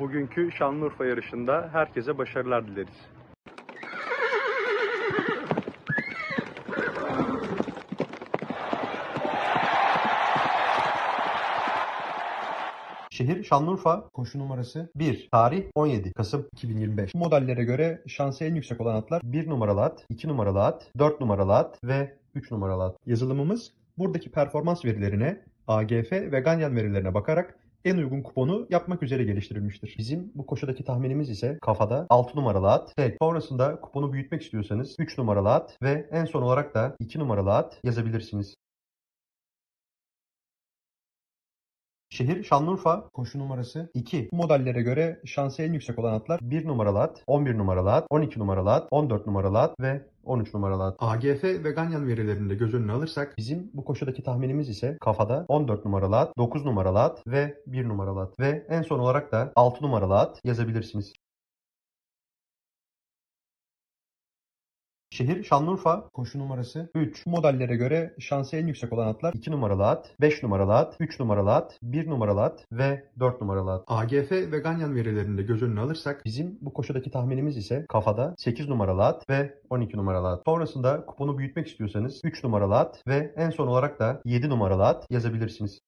bugünkü Şanlıurfa yarışında herkese başarılar dileriz. Şehir Şanlıurfa, koşu numarası 1, tarih 17 Kasım 2025. Bu modellere göre şansı en yüksek olan atlar 1 numaralı at, 2 numaralı at, 4 numaralı at ve 3 numaralı at. Yazılımımız buradaki performans verilerine, AGF ve Ganyan verilerine bakarak en uygun kuponu yapmak üzere geliştirilmiştir. Bizim bu koşudaki tahminimiz ise kafada 6 numaralı at, tek. Sonrasında kuponu büyütmek istiyorsanız 3 numaralı at ve en son olarak da 2 numaralı at yazabilirsiniz. Şehir Şanlıurfa, koşu numarası 2. Bu modellere göre şansı en yüksek olan atlar 1 numaralı at, 11 numaralı at, 12 numaralı at, 14 numaralı at ve 13 numaralı. AGF ve Ganyan verilerini de göz önüne alırsak bizim bu koşudaki tahminimiz ise kafada 14 numaralı at, 9 numaralı at ve 1 numaralı at. Ve en son olarak da 6 numaralı at yazabilirsiniz. Şehir Şanlıurfa, koşu numarası 3. Bu modellere göre şansı en yüksek olan atlar 2 numaralı at, 5 numaralı at, 3 numaralı at, 1 numaralı at ve 4 numaralı at. AGF ve Ganyan verilerini de göz önüne alırsak bizim bu koşudaki tahminimiz ise kafada 8 numaralı at ve 12 numaralı at. Sonrasında kuponu büyütmek istiyorsanız 3 numaralı at ve en son olarak da 7 numaralı at yazabilirsiniz.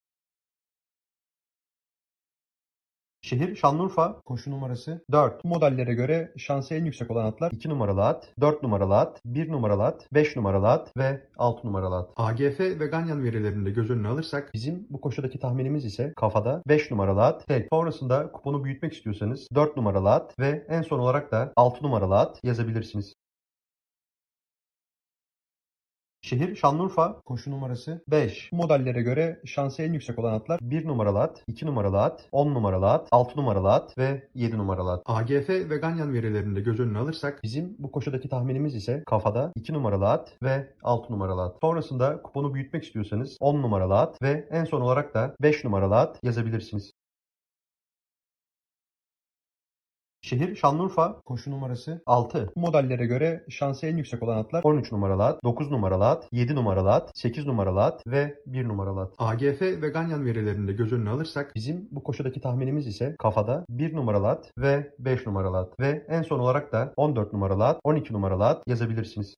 Şehir Şanlıurfa, koşu numarası 4. Bu modellere göre şansı en yüksek olan atlar 2 numaralı at, 4 numaralı at, 1 numaralı at, 5 numaralı at ve 6 numaralı at. AGF ve Ganyan verilerini de göz önüne alırsak bizim bu koşudaki tahminimiz ise kafada 5 numaralı at, tek. Sonrasında kuponu büyütmek istiyorsanız 4 numaralı at ve en son olarak da 6 numaralı at yazabilirsiniz. Şehir Şanlıurfa, koşu numarası 5. Bu modellere göre şansı en yüksek olan atlar 1 numaralı at, 2 numaralı at, 10 numaralı at, 6 numaralı at ve 7 numaralı at. AGF ve Ganyan verilerini de göz önüne alırsak bizim bu koşudaki tahminimiz ise kafada 2 numaralı at ve 6 numaralı at. Sonrasında kuponu büyütmek istiyorsanız 10 numaralı at ve en son olarak da 5 numaralı at yazabilirsiniz. Şehir Şanlıurfa, koşu numarası 6. Bu modellere göre şansı en yüksek olan atlar 13 numaralı at, 9 numaralı at, 7 numaralı at, 8 numaralı at ve 1 numaralı at. AGF ve Ganyan verilerini de göz önüne alırsak bizim bu koşudaki tahminimiz ise kafada 1 numaralı at ve 5 numaralı at ve en son olarak da 14 numaralı at, 12 numaralı at yazabilirsiniz.